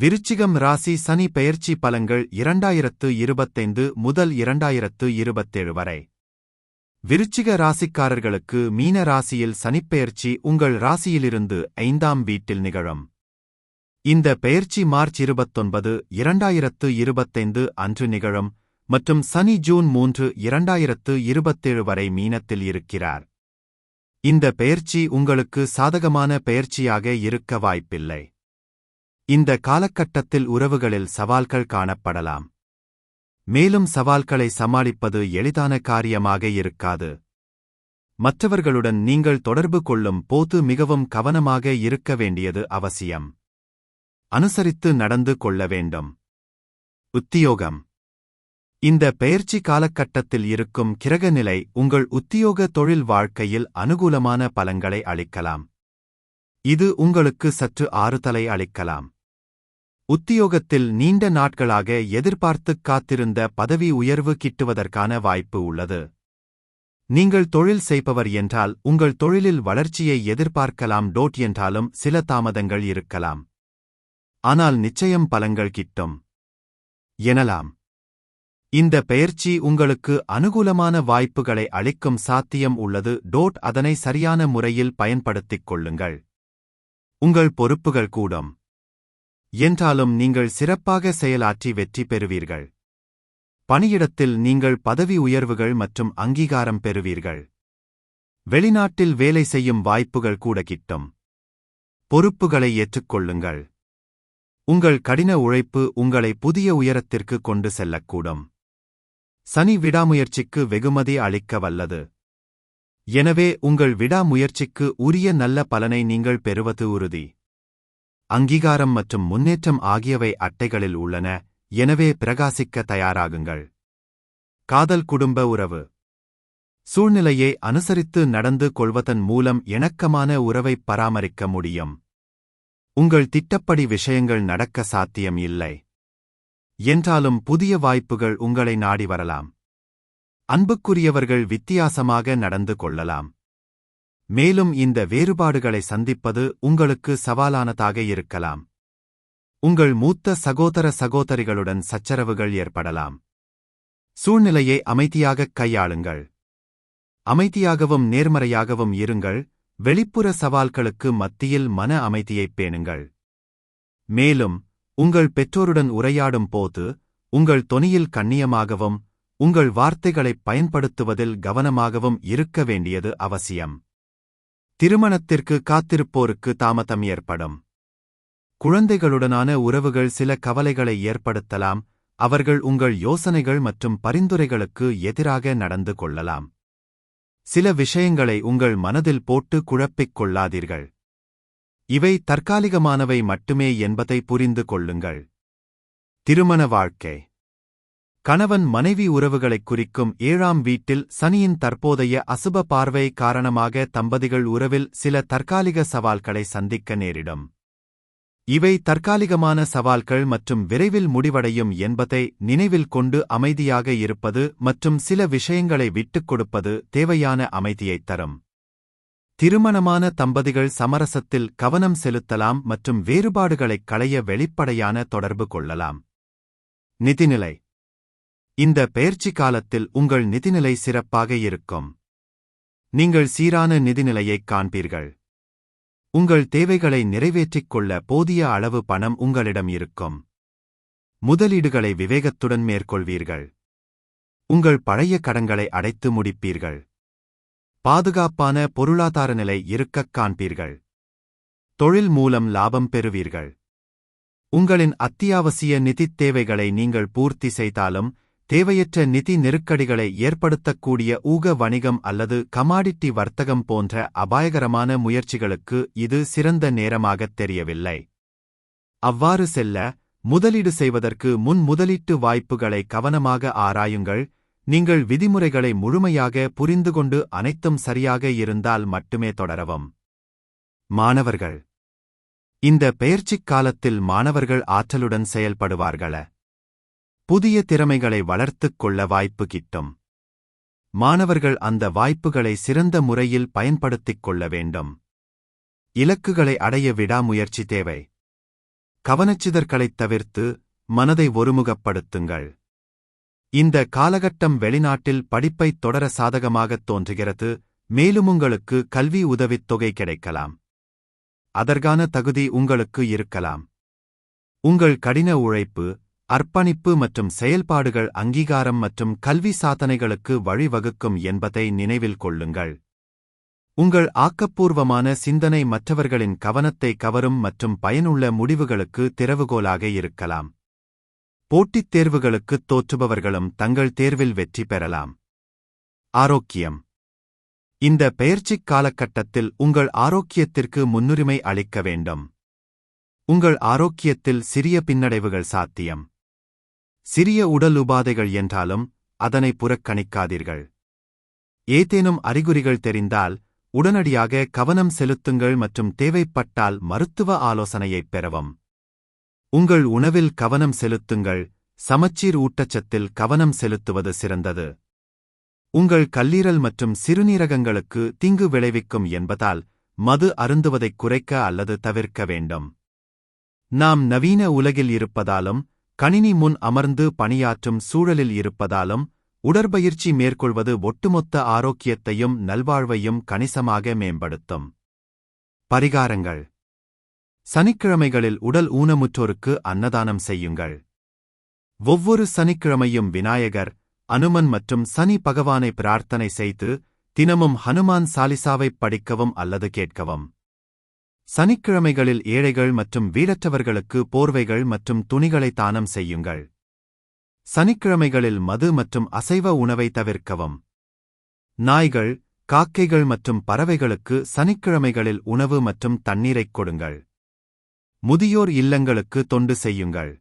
விருச்சிகம் ராசி சனி பெயர்ச்சி பலங்கள் இரண்டாயிரத்து இருபத்தைந்து முதல் இரண்டாயிரத்து இருபத்தேழு வரை. விருச்சிக ராசிக்காரர்களுக்கு மீன ராசியில் சனிப்பெயர்ச்சி உங்கள் ராசியிலிருந்து ஐந்தாம் வீட்டில் நிகழும். இந்த பெயர்ச்சி மார்ச் இருபத்தொன்பது இரண்டாயிரத்து இருபத்தைந்து அன்று நிகழும் மற்றும் சனி ஜூன் மூன்று இரண்டாயிரத்து இருபத்தேழு வரை மீனத்தில் இருக்கிறார். இந்த பெயர்ச்சி உங்களுக்கு சாதகமான பெயர்ச்சியாக இருக்க வாய்ப்பில்லை. இந்த காலகட்டத்தில் உறவுகளில் சவால்கள் காணப்படலாம். மேலும் சவால்களை சமாளிப்பது எளிதான காரியமாக இருக்காது. மற்றவர்களுடன் நீங்கள் தொடர்பு கொள்ளும் போது மிகவும் கவனமாக இருக்க வேண்டியது அவசியம். அனுசரித்து நடந்து கொள்ள வேண்டும். உத்தியோகம். இந்த பெயர்ச்சி காலகட்டத்தில் இருக்கும் கிரகநிலை உங்கள் உத்தியோக தொழில் வாழ்க்கையில் அனுகூலமான பலங்களை அளிக்கலாம். இது உங்களுக்கு சற்று ஆறுதலை அளிக்கலாம். உத்தியோகத்தில் நீண்ட நாட்களாக எதிர்பார்த்துக் காத்திருந்த பதவி உயர்வு கிட்டுவதற்கான வாய்ப்பு உள்ளது. நீங்கள் தொழில் செய்பவர் என்றால் உங்கள் தொழிலில் வளர்ச்சியை எதிர்பார்க்கலாம் டோட் என்றாலும் சில தாமதங்கள் இருக்கலாம். ஆனால் நிச்சயம் பலங்கள் கிட்டும். எனலாம். இந்த பெயர்ச்சி உங்களுக்கு அனுகூலமான வாய்ப்புகளை அளிக்கும் சாத்தியம் உள்ளது. டோட் அதனை சரியான முறையில் பயன்படுத்திக் கொள்ளுங்கள். உங்கள் பொறுப்புகள் கூடும். என்றாலும் நீங்கள் சிறப்பாக செயலாற்றி வெற்றி பெறுவீர்கள். பணியிடத்தில் நீங்கள் பதவி உயர்வுகள் மற்றும் அங்கீகாரம் பெறுவீர்கள். வெளிநாட்டில் வேலை செய்யும் வாய்ப்புகள் கூட கிட்டும். பொறுப்புகளை ஏற்றுக்கொள்ளுங்கள். உங்கள் கடின உழைப்பு உங்களை புதிய உயரத்திற்கு கொண்டு செல்லக்கூடும். சனி விடாமுயற்சிக்கு வெகுமதி அளிக்க வல்லது. எனவே உங்கள் விடாமுயற்சிக்கு உரிய நல்ல பலனை நீங்கள் பெறுவது உறுதி. அங்கீகாரம் மற்றும் முன்னேற்றம் ஆகியவை அட்டைகளில் உள்ளன. எனவே பிரகாசிக்க தயாராகுங்கள். காதல் குடும்ப உறவு. சூழ்நிலையை அனுசரித்து நடந்து கொள்வதன் மூலம் இணக்கமான உறவை பராமரிக்க முடியும். உங்கள் திட்டப்படி விஷயங்கள் நடக்க சாத்தியம் இல்லை. என்றாலும் புதிய வாய்ப்புகள் உங்களை நாடி வரலாம். அன்புக்குரியவர்கள் வித்தியாசமாக நடந்து கொள்ளலாம். மேலும் இந்த வேறுபாடுகளை சந்திப்பது உங்களுக்கு சவாலானதாக இருக்கலாம். உங்கள் மூத்த சகோதர சகோதரிகளுடன் சச்சரவுகள் ஏற்படலாம். சூழ்நிலையை அமைதியாகக் கையாளுங்கள். அமைதியாகவும் நேர்மறையாகவும் இருங்கள். வெளிப்புற சவால்களுக்கு மத்தியில் மன அமைதியைப் பேணுங்கள். மேலும் உங்கள் பெற்றோருடன் உரையாடும் போது உங்கள் தொனியில் கண்ணியமாகவும் உங்கள் வார்த்தைகளைப் பயன்படுத்துவதில் கவனமாகவும் இருக்க வேண்டியது அவசியம். திருமணத்திற்கு காத்திருப்போருக்கு தாமதம் ஏற்படும். குழந்தைகளுடனான உறவுகள் சில கவலைகளை ஏற்படுத்தலாம் அவர்கள் உங்கள் யோசனைகள் மற்றும் பரிந்துரைகளுக்கு எதிராக நடந்து கொள்ளலாம். சில விஷயங்களை உங்கள் மனதில் போட்டு குழப்பிக் கொள்ளாதீர்கள். இவை தற்காலிகமானவை மட்டுமே என்பதை புரிந்து கொள்ளுங்கள். திருமண வாழ்க்கை. கணவன் மனைவி உறவுகளைக் குறிக்கும் ஏழாம் வீட்டில் சனியின் தற்போதைய அசுப பார்வை காரணமாக தம்பதிகள் உறவில் சில தற்காலிக சவால்களை சந்திக்க நேரிடும். இவை தற்காலிகமான சவால்கள் மற்றும் விரைவில் முடிவடையும் என்பதை நினைவில் கொண்டு அமைதியாக இருப்பது மற்றும் சில விஷயங்களை விட்டுக் கொடுப்பது தேவையான அமைதியைத் தரும். திருமணமான தம்பதிகள் சமரசத்தில் கவனம் செலுத்தலாம் மற்றும் வேறுபாடுகளைக் களைய வெளிப்படையான தொடர்பு கொள்ளலாம். நிதிநிலை இந்த பயிற்சி காலத்தில் உங்கள் நிதிநிலை சிறப்பாக இருக்கும். நீங்கள் சீரான நிதிநிலையைக் காண்பீர்கள். உங்கள் தேவைகளை நிறைவேற்றிக் கொள்ள போதிய அளவு பணம் உங்களிடம் இருக்கும். முதலீடுகளை விவேகத்துடன் மேற்கொள்வீர்கள். உங்கள் பழைய கடன்களை அடைத்து முடிப்பீர்கள். பாதுகாப்பான பொருளாதார நிலை இருக்கக் காண்பீர்கள். தொழில் மூலம் லாபம் பெறுவீர்கள். உங்களின் அத்தியாவசிய நிதித் தேவைகளை நீங்கள் பூர்த்தி செய்தாலும் தேவையற்ற நிதி நெருக்கடிகளை ஏற்படுத்தக்கூடிய ஊக வணிகம் அல்லது கமாடிட்டி வர்த்தகம் போன்ற அபாயகரமான முயற்சிகளுக்கு இது சிறந்த நேரமாகத் தெரியவில்லை. அவ்வாறு செல்ல முதலீடு செய்வதற்கு முன் முதலீட்டு வாய்ப்புகளை கவனமாக ஆராயுங்கள். நீங்கள் விதிமுறைகளை முழுமையாக புரிந்துகொண்டு அனைத்தும் சரியாக இருந்தால் மட்டுமே தொடரவும். மாணவர்கள். இந்த பெயர்ச்சிக் காலத்தில் மாணவர்கள் ஆற்றலுடன் செயல்படுவார்கள. புதிய திறமைகளை வளர்த்துக் கொள்ள வாய்ப்பு கிட்டும். மாணவர்கள் அந்த வாய்ப்புகளை சிறந்த முறையில் பயன்படுத்திக் கொள்ள வேண்டும். இலக்குகளை அடைய விடாமுயற்சி தேவை. கவனச்சிதற்களைத் தவிர்த்து மனதை ஒருமுகப்படுத்துங்கள். இந்த காலகட்டம் வெளிநாட்டில் படிப்பைத் தொடர சாதகமாகத் தோன்றுகிறது மேலும் உங்களுக்கு கல்வி உதவித் தொகை கிடைக்கலாம். அதற்கான தகுதி உங்களுக்கு இருக்கலாம். உங்கள் கடின உழைப்பு அர்ப்பணிப்பு மற்றும் செயல்பாடுகள் அங்கீகாரம் மற்றும் கல்வி சாதனைகளுக்கு வழிவகுக்கும் என்பதை நினைவில் கொள்ளுங்கள். உங்கள் ஆக்கப்பூர்வமான சிந்தனை மற்றவர்களின் கவனத்தை கவரும் மற்றும் பயனுள்ள முடிவுகளுக்கு திறவுகோலாக இருக்கலாம். போட்டித் தேர்வுகளுக்குத் தோற்றுபவர்களும் தங்கள் தேர்வில் வெற்றி பெறலாம். ஆரோக்கியம். இந்த பெயர்ச்சிக் காலகட்டத்தில் உங்கள் ஆரோக்கியத்திற்கு முன்னுரிமை அளிக்க வேண்டும். உங்கள் ஆரோக்கியத்தில் சிறிய பின்னடைவுகள் சாத்தியம். சிறிய உடல் உபாதைகள் என்றாலும் அதனை புறக்கணிக்காதீர்கள். ஏதேனும் அறிகுறிகள் தெரிந்தால் உடனடியாக கவனம் செலுத்துங்கள் மற்றும் தேவைப்பட்டால் மருத்துவ ஆலோசனையைப் பெறவும். உங்கள் உணவில் கவனம் செலுத்துங்கள் சமச்சீர் ஊட்டச்சத்தில் கவனம் செலுத்துவது சிறந்தது. உங்கள் கல்லீரல் மற்றும் சிறுநீரகங்களுக்கு தீங்கு விளைவிக்கும் என்பதால் மது அருந்துவதைக் குறைக்க அல்லது தவிர்க்க வேண்டும். நாம் நவீன உலகில் இருப்பதாலும் கணினி முன் அமர்ந்து பணியாற்றும் சூழலில் இருப்பதாலும் உடற்பயிற்சி மேற்கொள்வது ஒட்டுமொத்த ஆரோக்கியத்தையும் நல்வாழ்வையும் கணிசமாக மேம்படுத்தும். பரிகாரங்கள். சனிக்கிழமைகளில் உடல் ஊனமுற்றோருக்கு அன்னதானம் செய்யுங்கள். ஒவ்வொரு சனிக்கிழமையும் விநாயகர் அனுமன் மற்றும் சனி பகவானை பிரார்த்தனை செய்து தினமும் ஹனுமான் சாலிசாவைப் படிக்கவும் அல்லது கேட்கவும். சனிக்கிழமைகளில் ஏழைகள் மற்றும் வீடற்றவர்களுக்கு போர்வைகள் மற்றும் துணிகளை தானம் செய்யுங்கள். சனிக்கிழமைகளில் மது மற்றும் அசைவ உணவை தவிர்க்கவும். நாய்கள் காக்கைகள் மற்றும் பறவைகளுக்கு சனிக்கிழமைகளில் உணவு மற்றும் தண்ணீரைக் கொடுங்கள். முதியோர் இல்லங்களுக்கு தொண்டு செய்யுங்கள்.